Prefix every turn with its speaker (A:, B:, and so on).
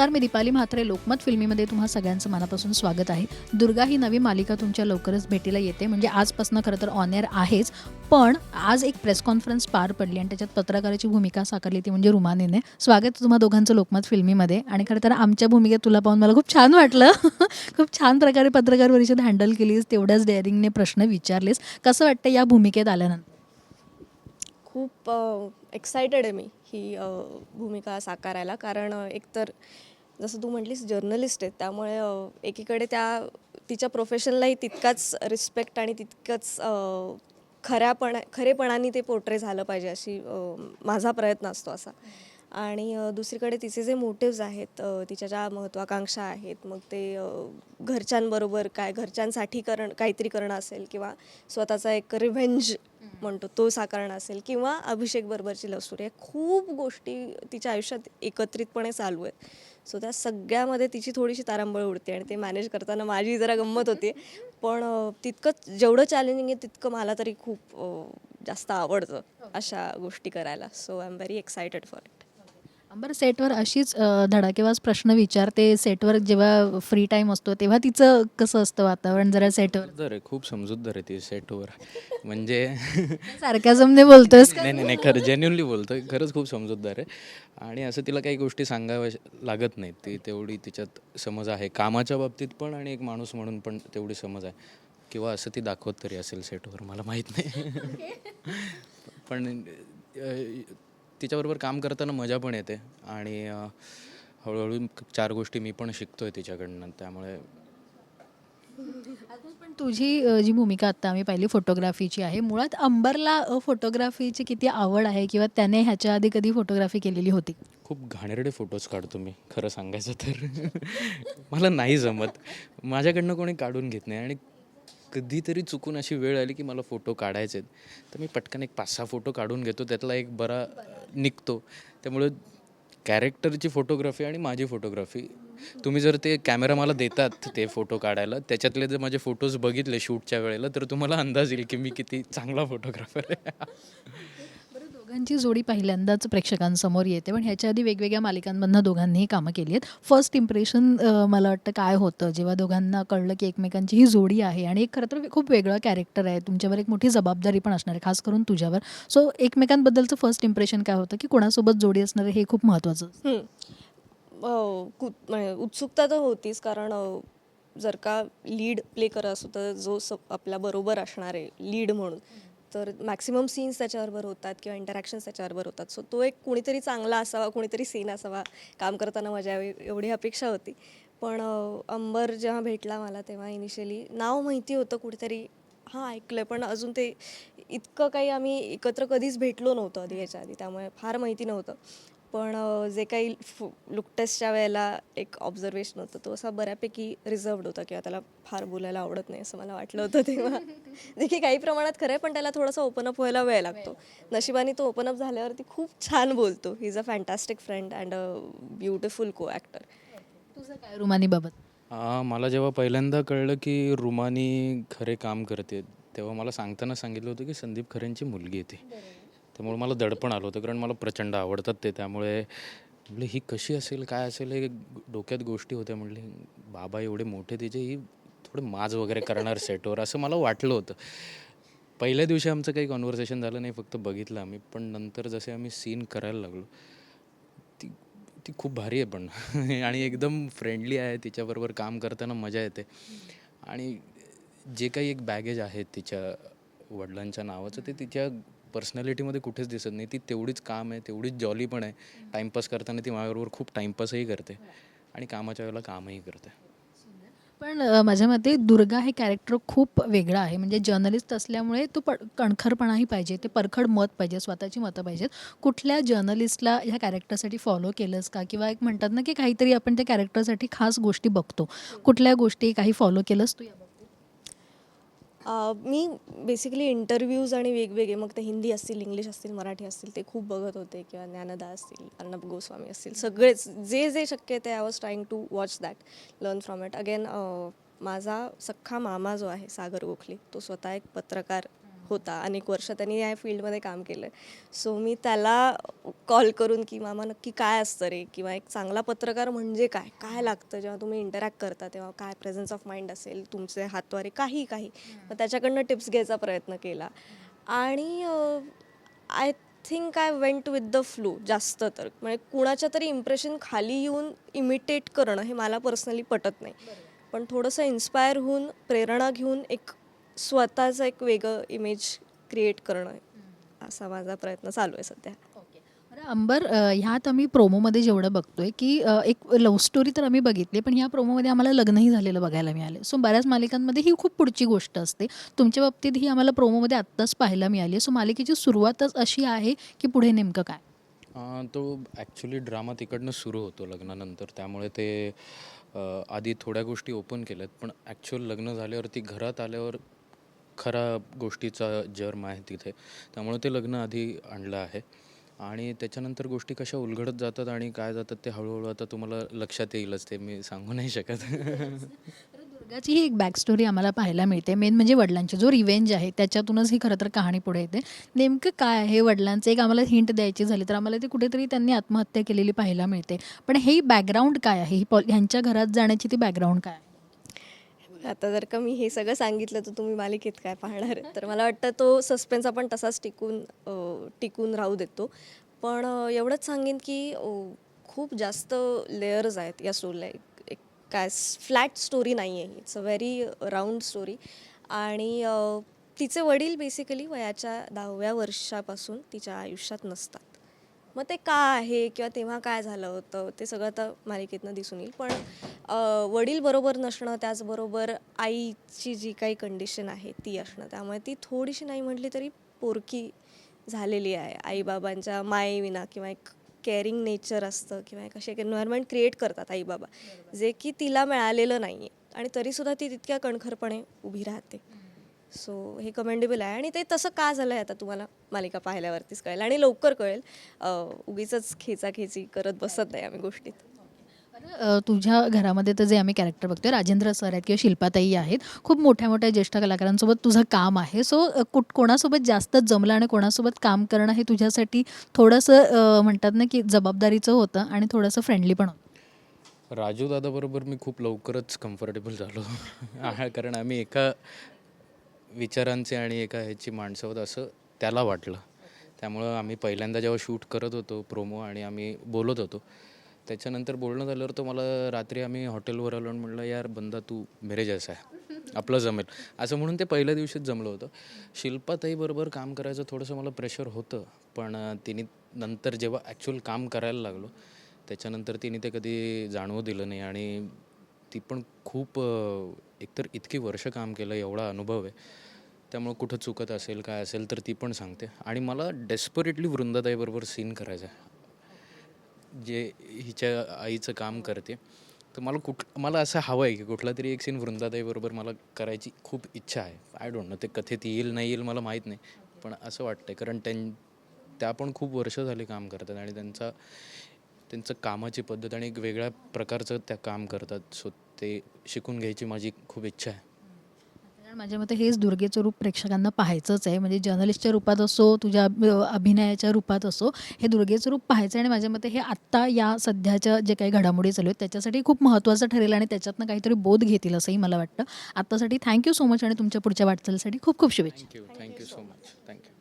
A: नमस्कार मी दीपाली म्हात्रे. लोकमत फिल्मीमध्ये तुम्हा सगळ्यांचं मनापासून स्वागत आहे. दुर्गा ही नवी मालिका तुमच्या लवकरच भेटीला येते. म्हणजे आजपासून खरं तर ऑन एअर आहेच. पण आज एक प्रेस कॉन्फरन्स पार पडली आणि त्याच्यात पत्रकाराची भूमिका साकारली ती म्हणजे रुमानीने. स्वागत तुम्हा दोघांचं लोकमत फिल्मीमध्ये. आणि खरं तर आमच्या भूमिकेत तुला पाहून मला खूप छान वाटलं. खूप छान प्रकारे पत्रकार परिषद हँडल केलीस तेवढ्याच डेअरिंगने प्रश्न विचारलेस. कसं वाटतं या भूमिकेत आल्यानंतर?
B: खूप एक्सायटेड आहे मी ही भूमिका साकारायला. कारण एकतर जसं तू म्हटलीस जर्नलिस्ट आहे. त्यामुळे एकीकडे त्या तिच्या प्रोफेशनलाही तितकाच रिस्पेक्ट आणि तितकंच खऱ्यापणा खऱ्यापण खरेपणाने ते पोर्ट्रे झालं पाहिजे अशी माझा प्रयत्न असतो असा. आणि दुसरीकडे तिचे जे मोटिव्ज आहेत तिच्या ज्या महत्त्वाकांक्षा आहेत मग ते घरच्यांबरोबर काय घरच्यांसाठी करण काहीतरी करणं असेल किंवा स्वतःचा एक रिव्हेंज म्हणतो तो साकारणं असेल किंवा अभिषेक बरोबरची लव्ह स्टोरी खूप गोष्टी तिच्या आयुष्यात एकत्रितपणे चालू आहेत. सो त्या सगळ्यामध्ये तिची थोडीशी तारांबळ उडते आणि ते मॅनेज करताना माझी जरा गंमत होते. पण तितकंच तितकं जेवढं चॅलेंजिंग आहे तितकं मला तरी खूप जास्त आवडतं अशा गोष्टी करायला. So I am very excited for it
A: Ambar सेटवर अशीच अ, धडाकेबाज प्रश्न विचारते सेटवर जेव्हा फ्री टाईम असतो तेव्हा तिचं कसं असतं वातावरण जरा सेटवर?
C: समजूतदार आहे खूप समजूतदार आहे ती सेटवर. म्हणजे
A: सारख्याजमने बोलतोयस का?
C: नाही नाही नाही खरं जेन्युनली बोलतो खरंच खूप समजूतदार आहे. आणि असं तिला काही गोष्टी सांगाव्या लागत नाहीत. ती तेवढी तिच्यात समज आहे. कामाच्या बाबतीत पण आणि एक माणूस म्हणून पण तेवढी समज आहे. किंवा असं ती दाखवत तरी असेल सेटवर मला माहीत नाही. पण अ, तिच्याबरोबर काम करताना मजा पण येते. आणि हळूहळू चार गोष्टी मी पण शिकतोय तिच्याकडनं त्यामुळे
A: पण तुझी जी भूमिका आता आम्ही पाहिली फोटोग्राफीची आहे मुळात अंबरला फोटोग्राफीची किती आवड आहे किंवा त्याने ह्याच्या आधी कधी फोटोग्राफी केलेली होती?
C: खूप घाणेरडे फोटोज काढतो मी खरं सांगायचं तर. मला नाही जमत. माझ्याकडनं कोणी काढून घेत नाही आणि कधीतरी चुकून अशी वेळ आली की मला फोटो काढायचे आहेत. तर मी पटकन एक पाच सहा फोटो काढून घेतो त्यातला एक बरा निघतो. त्यामुळे कॅरेक्टरची फोटोग्राफी आणि माझी फोटोग्राफी. तुम्ही जर ते कॅमेरा मला देतात ते फोटो काढायला त्याच्यातले जर माझे फोटोज बघितले शूटच्या वेळेला तर तुम्हाला अंदाज येईल की मी किती चांगला फोटोग्राफर आहे.
A: दोघांची जोडी पहिल्यांदाच प्रेक्षकांसमोर येते. पण ह्याच्या आधी वेगवेगळ्या मालिकांमधनं दोघांनीही कामं केली आहेत. फर्स्ट इम्प्रेशन मला वाटतं काय होतं? जेव्हा दोघांना कळलं की एकमेकांची ही जोडी आहे आणि एक खरं तर खूप वेगळं कॅरेक्टर आहे. तुमच्यावर एक मोठी जबाबदारी पण असणार आहे खास करून तुझ्यावर. सो एकमेकांबद्दलचं फर्स्ट इम्प्रेशन काय होतं? की कोणासोबत जोडी असणार हे खूप महत्त्वाचं
B: उत्सुकता तर होतीच. कारण जर का लीड प्ले करत असतो तर जो स आपल्या बरोबर असणार आहे लीड म्हणून. तर मॅक्सिमम सीन्स त्याच्याबरोबर होतात किंवा इंटरॅक्शन्स त्याच्याबरोबर होतात. सो तो एक कुणीतरी चांगला असावा कुणीतरी सीन असावा काम करताना मजा यावी एवढी अपेक्षा होती. पण अंबर जेव्हा भेटला मला तेव्हा इनिशियली नाव माहिती होतं कुठेतरी. हां ऐकलं पण अजून ते इतकं काही आम्ही एकत्र कधीच भेटलो नव्हतो आधी याच्या आधी त्यामुळे फार माहिती नव्हतं. पण जे काही लुक टेस्टच्या वेळेला एक ऑब्झर्वेशन होतं तो असा बऱ्यापैकी रिझर्वड होता किंवा त्याला फार बोलायला आवडत नाही असं मला वाटलं होतं तेव्हा. की काही प्रमाणात खरं आहे पण त्याला थोडंसं ओपन अप व्हायला वेळ लागतो. नशिबाने तो ओपन अप झाल्यावरती खूप छान बोलतो. He is a fantastic friend and a beautiful co actor
A: तुझं काय रुमानीबाबत?
C: मला जेव्हा पहिल्यांदा कळलं की रुमानी खरे काम करते तेव्हा मला सांगताना सांगितलं होतं की संदीप खरेंची मुलगी आहे ती. त्यामुळे मला दडपण आलं होतं कारण मला प्रचंड आवडतात ते. त्यामुळे म्हटलं ही कशी असेल काय असेल हे डोक्यात गोष्टी होत्या. म्हटले बाबा एवढे मोठे तिचे ही थोडे माज वगैरे करणार सेटवर. असं मला वाटलं होतं. पहिल्या दिवशी आमचं काही कॉन्व्हर्सेशन झालं नाही फक्त बघितलं आम्ही. पण नंतर जसे आम्ही सीन करायला लागलो ती ती खूप भारी आहे पण. आणि एकदम फ्रेंडली आहे तिच्याबरोबर काम करताना मजा येते. आणि जे काही एक बॅगेज आहे तिच्या वडिलांच्या नावाचं ते तिच्या पर्सनॅलिटीमध्ये कुठेच दिसत नाही. ती तेवढीच काम आहे तेवढीच जॉली पण आहे. टाईमपास करताना ती माझ्याबरोबर खूप टाईमपासही करते. आणि कामाच्या वेळेला कामही करते.
A: पण माझ्या मते दुर्गा हे कॅरेक्टर खूप वेगळं आहे. म्हणजे जर्नलिस्ट असल्यामुळे तो प कणखरपणाही पाहिजे ते परखड मत पाहिजे स्वतःची मतं पाहिजेत. कुठल्या जर्नलिस्टला ह्या कॅरेक्टरसाठी फॉलो केलंस का? किंवा एक म्हणतात ना की काहीतरी आपण त्या कॅरेक्टरसाठी खास गोष्टी बघतो. कुठल्या गोष्टी काही फॉलो केलंस तू
B: अ, मी बेसिकली इंटरव्ह्यूज आणि वेगवेगळे मग ते हिंदी असतील इंग्लिश असतील मराठी असतील ते खूप बघत होते किंवा ज्ञानदा असतील अर्णब गोस्वामी असतील सगळेच जे जे शक्य आहे ते I was trying to watch that learn from it again माझा सख्खा मामा जो आहे सागर गोखले तो स्वतः एक पत्रकार होता अनेक वर्ष त्यांनी या फील्डमध्ये काम केलं. सो मी त्याला कॉल करून की मामा नक्की काय असतं रे? किंवा एक चांगला पत्रकार म्हणजे काय? काय लागतं जेव्हा तुम्ही इंटरॅक्ट करता तेव्हा काय प्रेझन्स ऑफ माइंड असेल तुमचे हातवारे काही काही? मग त्याच्याकडनं टिप्स घ्यायचा प्रयत्न केला. आणि I think I went with the flow जास्त तर. म्हणजे कुणाच्या तरी इम्प्रेशन खाली येऊन इमिटेट करणं हे मला पर्सनली पटत नाही. पण थोडंसं इन्स्पायर होऊन प्रेरणा घेऊन एक स्वतःचं एक वेगळं इमेज क्रिएट करणं असा माझा प्रयत्न चालू आहे सध्या.
A: बरं अंबर ह्यात आम्ही प्रोमोमध्ये जेवढं बघतोय की एक लव्ह स्टोरी तर आम्ही बघितली पण ह्या प्रोमोमध्ये आम्हाला लग्नही झालेलं बघायला मिळाले. सो बऱ्याच मालिकांमध्ये ही खूप पुढची गोष्ट असते. तुमच्या बाबतीत ही आम्हाला प्रोमोमध्ये आत्ताच पाहायला मिळाली सो मालिकेची सुरुवातच अशी आहे की पुढे नेमकं काय?
C: तो ॲक्च्युली ड्रामा तिकडनं सुरू होतो लग्नानंतर. त्यामुळे ते आधी थोड्या गोष्टी ओपन केल्यात पण ॲक्च्युअल लग्न झाल्यावरती घरात आल्यावर खरा गोष्टीचा जर्म आहे तिथे. त्यामुळे ते लग्न आधी आणलं आहे. आणि त्याच्यानंतर गोष्टी कशा उलगडत जातात आणि काय जातात ते हळूहळू आता तुम्हाला लक्षात येईलच ते मी सांगू नाही शकत.
A: दुर्गाची ही एक बॅक स्टोरी आम्हाला पाहायला मिळते. मेन म्हणजे वडिलांची जो रिवेंज आहे त्याच्यातूनच ही खरं तर कहाणी पुढे येते. नेमकं काय आहे? वडिलांचं एक आम्हाला हिंट द्यायची झाली तर आम्हाला ते कुठेतरी त्यांनी आत्महत्या केलेली पाहायला मिळते. पण हे बॅकग्राऊंड काय आहे? ही पॉ ह्यांच्या घरात जाण्याची ती बॅकग्राऊंड काय आहे?
B: आता जर का मी हे सगळं सांगितलं तर तुम्ही मालिकेत काय पाहणार? आहे तर मला वाटतं तो सस्पेन्स आपण तसाच टिकून टिकून राहू देतो. पण एवढंच सांगेन की खूप जास्त लेयर्स आहेत या स्टोरीला एक एक काय फ्लॅट स्टोरी नाही आहे it's a very round story आणि तिचे वडील बेसिकली वयाच्या दहाव्या वर्षापासून तिच्या आयुष्यात नसतात. मग ते का आहे किंवा तेव्हा काय झालं होतं ते सगळं आता मालिकेतनं दिसून येईल. पण वडील बरोबर नसणं त्याचबरोबर आईची जी काही कंडिशन आहे ती असणं त्यामुळे ती थोडीशी नाही म्हटली तरी पोरकी झालेली आहे. आईबाबांच्या मायेविना किंवा एक केअरिंग नेचर असतं किंवा एक असे एक एन्व्हायरमेंट क्रिएट करतात आईबाबा. जे की तिला मिळालेलं नाही आहे आणि तरीसुद्धा ती तितक्या कणखरपणे उभी राहते. सो हे कमेंडेबल आहे. आणि ते तसं का झालं आहे आता तुम्हाला मालिका पाहिल्यावरतीच कळेल आणि लवकर कळेल. उगीच खेचाखेची करत बसत नाही आम्ही गोष्टीत.
A: तुझ्या घरामध्ये तर जे आम्ही कॅरेक्टर बघतोय राजेंद्र सर आहेत किंवा शिल्पाताई आहेत खूप मोठ्या मोठ्या ज्येष्ठ कलाकारांसोबत तुझं काम आहे. सो कुठ कोणासोबत जास्त जमलं आणि कोणासोबत काम करणं हे तुझ्यासाठी थोडंसं म्हणतात ना की जबाबदारीचं होतं आणि थोडंसं फ्रेंडली पण होतं.
C: राजू दादाबरोबर मी खूप लवकरच कम्फर्टेबल झालो. आ- कारण आम्ही एका विचारांचे आणि एका ह्याची माणसं आहोत असं त्याला वाटलं. त्यामुळं आम्ही पहिल्यांदा जेव्हा शूट करत होतो प्रोमो आणि आम्ही बोलत होतो त्याच्यानंतर बोलणं झाल्यावर तो मला रात्री आम्ही हॉटेलवर आलो आणि म्हणलं यार बंदा तू मेरे जैसा आहे आपलं जमेल. असं म्हणून ते पहिल्या दिवशीच जमलं होतं. शिल्पाताईबरोबर काम करायचं थोडंसं मला प्रेशर होतं पण तिने नंतर जेव्हा ॲक्च्युअल काम करायला लागलो त्याच्यानंतर तिने ते कधी जाणवू दिलं नाही आणि ती पण खूप एकतर इतकी वर्ष काम केलं एवढा अनुभव आहे. त्यामुळं कुठं चुकत असेल काय असेल तर ती पण सांगते. आणि मला डेस्परेटली वृंदाताईबरोबर सीन करायचा आहे. जे हिच्या आईचं काम करते तर मला कुठ मला असं हवं आहे की कुठला तरी एक सीन वृंदाताईबरोबर मला करायची खूप इच्छा आहे. आय डोंट नो ते कथेत येईल नाही येईल मला माहीत नाही. पण असं वाटतं आहे कारण त्यां त्या पण खूप वर्ष झाली काम करतात आणि त्यांचा त्यांचं कामाची पद्धत आणि एक वेगळ्या प्रकारचं त्या काम करतात. सो ते शिकून घ्यायची माझी खूप इच्छा आहे.
A: माझ्या मते हेच दुर्गेचं रूप प्रेक्षकांना पाहायचंच आहे. म्हणजे जर्नलिस्टच्या रूपात असो तुझ्या अभिनयाच्या रूपात असो हे दुर्गेचं रूप पाहायचं आणि माझ्या मते हे आत्ता या सध्याच्या जे काही घडामोडी चालू आहेत त्याच्यासाठी खूप महत्त्वाचं ठरेल आणि त्याच्यातनं काहीतरी बोध घेतील असंही मला वाटतं. आत्तासाठी थँक्यू सो मच आणि तुमच्या पुढच्या वाटचालीसाठी खूप खूप शुभेच्छा.
C: Thank you thank you so much thank you